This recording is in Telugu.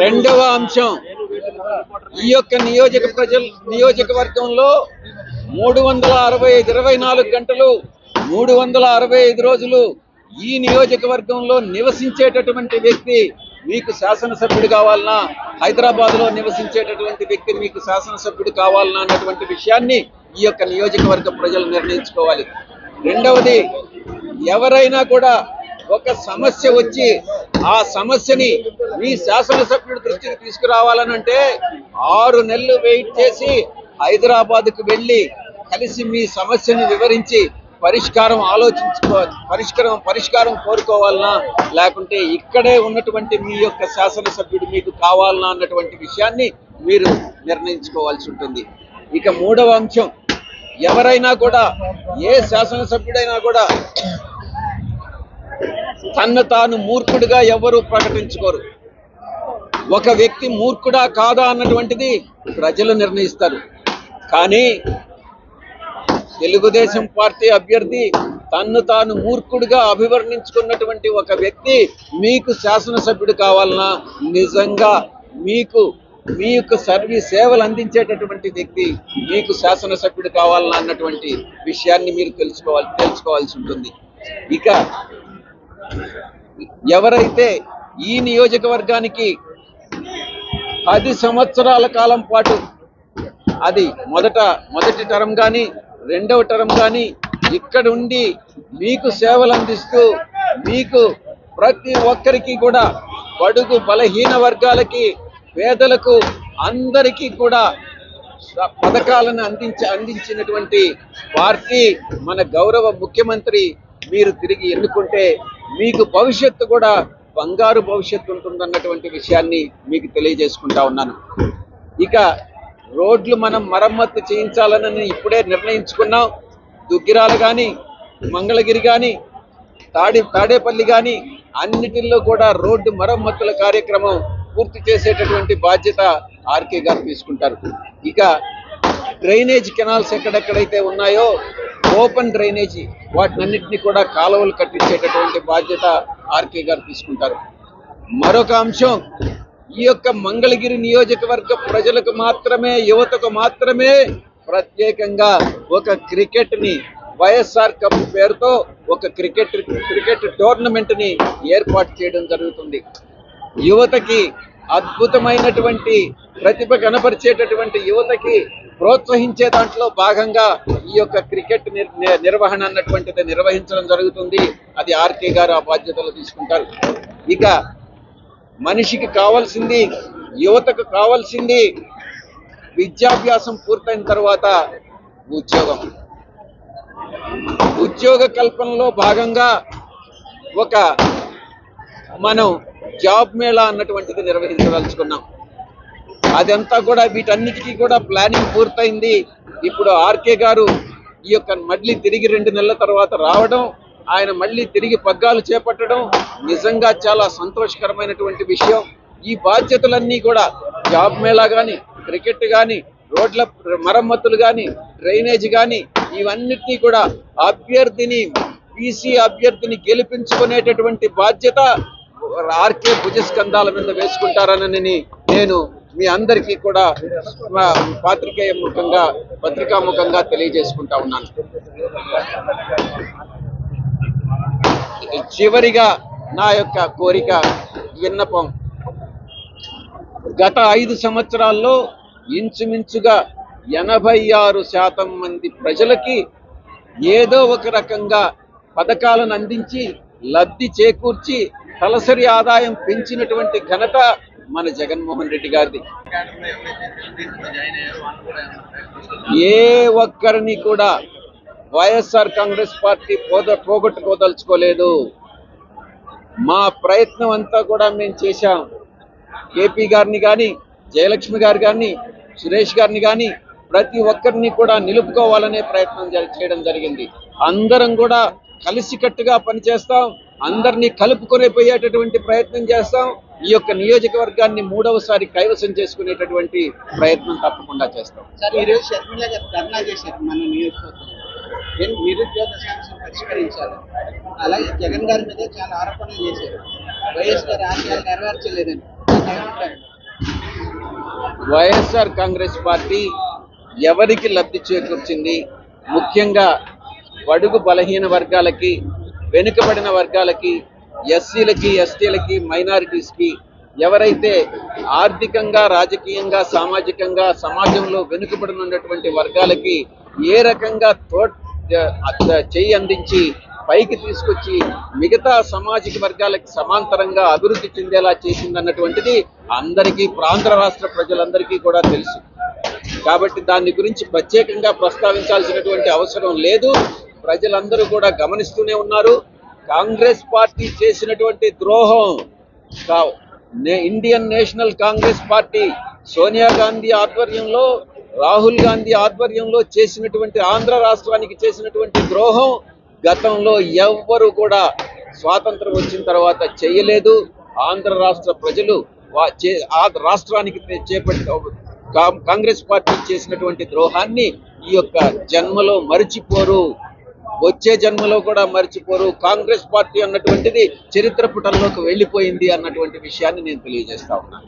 రెండవ అంశం. ఈ యొక్క నియోజక ప్రజల నియోజకవర్గంలో మూడు వందల అరవై ఐదు ఇరవై నాలుగు గంటలు మూడు వందల అరవై ఐదు రోజులు ఈ నియోజకవర్గంలో నివసించేటటువంటి వ్యక్తి మీకు శాసనసభ్యుడు కావాలన్నా హైదరాబాద్లో నివసించేటటువంటి వ్యక్తి మీకు శాసనసభ్యుడు కావాలన్నా అన్నటువంటి విషయాన్ని ఈ యొక్క నియోజకవర్గ ప్రజలు నిర్ణయించుకోవాలి. రెండవది ఎవరైనా కూడా ఒక సమస్య వచ్చి ఆ సమస్యని మీ శాసనసభ్యుడి దృష్టికి తీసుకురావాలనంటే ఆరు నెలలు వెయిట్ చేసి హైదరాబాద్కు వెళ్ళి కలిసి మీ సమస్యని వివరించి పరిష్కారం ఆలోచించుకో పరిష్కారం పరిష్కారం కోరుకోవాలనా లేకుంటే ఇక్కడే ఉన్నటువంటి మీ యొక్క శాసనసభ్యుడు మీకు కావాలనా అన్నటువంటి విషయాన్ని మీరు నిర్ణయించుకోవాల్సి ఉంటుంది. ఇక మూడవ అంశం ఎవరైనా కూడా ఏ శాసనసభ్యుడైనా కూడా తన్ను తాను మూర్ఖుడిగా ఎవరు ప్రకటించుకోరు. ఒక వ్యక్తి మూర్ఖుడా కాదా అన్నటువంటిది ప్రజలు నిర్ణయిస్తారు. కానీ తెలుగుదేశం పార్టీ అభ్యర్థి తన్ను తాను మూర్ఖుడిగా అభివర్ణించుకున్నటువంటి ఒక వ్యక్తి మీకు శాసనసభ్యుడు కావాలన్నా నిజంగా మీకు మీ యొక్క సర్వీస్ సేవలు అందించేటటువంటి వ్యక్తి మీకు శాసనసభ్యుడు కావాలన్నా అన్నటువంటి విషయాన్ని మీరు తెలుసుకోవాలి తెలుసుకోవాల్సి ఉంటుంది. ఇక ఎవరైతే ఈ నియోజకవర్గానికి పది సంవత్సరాల కాలం పాటు అది మొదట మొదటి టరం కానీ రెండవ టరం కానీ ఇక్కడ ఉండి మీకు సేవలు అందిస్తూ మీకు ప్రతి ఒక్కరికి కూడా బడుగు బలహీన వర్గాలకి పేదలకు అందరికీ కూడా పథకాలను అందించ అందించినటువంటి పార్టీ మన గౌరవ ముఖ్యమంత్రి మీరు తిరిగి ఎన్నుకుంటే మీకు భవిష్యత్తు కూడా బంగారు భవిష్యత్తు ఉంటుందన్నటువంటి విషయాన్ని మీకు తెలియజేసుకుంటా ఉన్నాను. ఇక రోడ్లు మనం మరమ్మత్తు చేయించాలని ఇప్పుడే నిర్ణయించుకున్నాం. దుగ్గిరాలు కానీ మంగళగిరి కానీ తాడి తాడేపల్లి కానీ అన్నిటిల్లో కూడా రోడ్డు మరమ్మతుల కార్యక్రమం పూర్తి చేసేటటువంటి బాధ్యత ఆర్కే గారు తీసుకుంటారు. ఇక డ్రైనేజ్ కెనాల్స్ ఎక్కడెక్కడైతే ఉన్నాయో ఓపెన్ డ్రైనేజీ వాటినన్నింటినీ కూడా కాలువలు కట్టించేటటువంటి బాధ్యత ఆర్కే గారు తీసుకుంటారు. మరొక అంశం ఈ యొక్క మంగళగిరి నియోజకవర్గ ప్రజలకు మాత్రమే యువతకు మాత్రమే ప్రత్యేకంగా ఒక క్రికెట్ని వైఎస్ఆర్ కప్ పేరుతో ఒక క్రికెట్ క్రికెట్ టోర్నమెంట్ని ఏర్పాటు చేయడం జరుగుతుంది. యువతకి అద్భుతమైనటువంటి ప్రతిభ కనపరిచేటటువంటి యువతకి ప్రోత్సహించే దాంట్లో భాగంగా ఈ యొక్క క్రికెట్ నిర్- ని- నిర్వహణ అన్నటువంటిది నిర్వహించడం జరుగుతుంది. అది ఆర్కే గారు ఆ బాధ్యతలు తీసుకుంటారు. ఇక మనిషికి కావాల్సింది యువతకు కావాల్సింది విద్యాభ్యాసం పూర్తయిన తర్వాత ఉద్యోగం. ఉద్యోగ కల్పనలో భాగంగా ఒక మనం జాబ్ మేళా అన్నటువంటిది నిర్వహించదలుచుకున్నాం. అదంతా కూడా వీటన్నిటికీ కూడా ప్లానింగ్ పూర్తయింది. ఇప్పుడు ఆర్కే గారు ఈ యొక్క మళ్ళీ తిరిగి రెండు నెలల తర్వాత రావడం ఆయన మళ్ళీ తిరిగి పగ్గాలు చేపట్టడం నిజంగా చాలా సంతోషకరమైనటువంటి విషయం. ఈ బాధ్యతలన్నీ కూడా జాబ్ మేళా కానీ క్రికెట్ కానీ రోడ్ల మరమ్మతులు కానీ డ్రైనేజ్ కానీ ఇవన్నిటినీ కూడా అభ్యర్థిని బీసీ అభ్యర్థిని గెలిపించుకునేటటువంటి బాధ్యత ఆర్కే భుజస్కంధాల మీద వేసుకుంటారనని నేను మీ అందరికీ కూడా పాత్రికేయ ముఖంగా పత్రికా ముఖంగా తెలియజేసుకుంటా ఉన్నాను. చివరిగా నా యొక్క కోరిక విన్నపం. గత ఐదు సంవత్సరాల్లో ఇంచుమించుగా ఎనభై ఆరు శాతం మంది ప్రజలకి ఏదో ఒక రకంగా పథకాలను అందించి లబ్ధి చేకూర్చి తలసరి ఆదాయం పెంచినటువంటి ఘనత మన జగన్మోహన్ రెడ్డి గారిది. ఏ ఒక్కరిని కూడా వైఎస్ఆర్ కాంగ్రెస్ పార్టీ పోద పోగొట్టుకోదలుచుకోలేదు. మా ప్రయత్నం అంతా కూడా మేము చేశాం. కేపీ గారిని కానీ జయలక్ష్మి గారు కానీ సురేష్ గారిని కానీ ప్రతి ఒక్కరిని కూడా నిలుపుకోవాలనే ప్రయత్నం చేయడం జరిగింది. అందరం కూడా కలిసికట్టుగా పనిచేస్తాం. అందరినీ కలుపుకొని పోయేటటువంటి ప్రయత్నం చేస్తాం. ఈ యొక్క నియోజకవర్గాన్ని మూడవసారి కైవసం చేసుకునేటటువంటి ప్రయత్నం తప్పకుండా చేస్తాం. సార్ ఈరోజు షర్మిల గారు ధర్నా చేశారు మన నియోజకవర్గంలో. ఏం నిరుద్యోగ సమస్యను పరిష్కరించాలి? అలాగే జగన్ గారి మీద చాలా ఆరోపణలు చేశారు. వైఎస్ గారి ఆశయాలు నెరవేర్చలేదని వైఎస్ఆర్ కాంగ్రెస్ పార్టీ ఎవరికి లబ్ధి చేకూర్చింది? ముఖ్యంగా బడుగు బలహీన వర్గాలకి వెనుకబడిన వర్గాలకి ఎస్సీలకి ఎస్టీలకి మైనారిటీస్కి ఎవరైతే ఆర్థికంగా రాజకీయంగా సామాజికంగా సమాజంలో వెనుకబడిన ఉన్నటువంటి వర్గాలకి ఏ రకంగా తో చేయి అందించి పైకి తీసుకొచ్చి మిగతా సామాజిక వర్గాలకు సమాంతరంగా అభివృద్ధి చెందేలా చేసిందన్నటువంటిది అందరికీ ప్రాంత రాష్ట్ర ప్రజలందరికీ కూడా తెలుసు. కాబట్టి దాని గురించి ప్రత్యేకంగా ప్రస్తావించాల్సినటువంటి అవసరం లేదు. ప్రజలందరూ కూడా గమనిస్తూనే ఉన్నారు. కాంగ్రెస్ పార్టీ చేసినటువంటి ద్రోహం నే- Indian National Congress party Sonia Gandhi ఆధ్వర్యంలో రాహుల్ గాంధీ ఆధ్వర్యంలో చేసినటువంటి ఆంధ్ర రాష్ట్రానికి చేసినటువంటి ద్రోహం గతంలో ఎవ్వరు కూడా స్వాతంత్రం వచ్చిన తర్వాత చేయలేదు. ఆంధ్ర రాష్ట్ర ప్రజలు చే- ఆ రాష్ట్రానికి తే- చేపట్టిన కాంగ్రెస్ పార్టీ చేసినటువంటి ద్రోహాన్ని ఈ యొక్క జన్మలో మరిచిపోరు. వచ్చే జన్మలో కూడా మర్చిపోరు. కాంగ్రెస్ పార్టీ అన్నటువంటిది చరిత్ర పుటల్లోకి వెళ్ళిపోయింది అన్నటువంటి విషయాన్ని నేను తెలియజేస్తా ఉన్నాను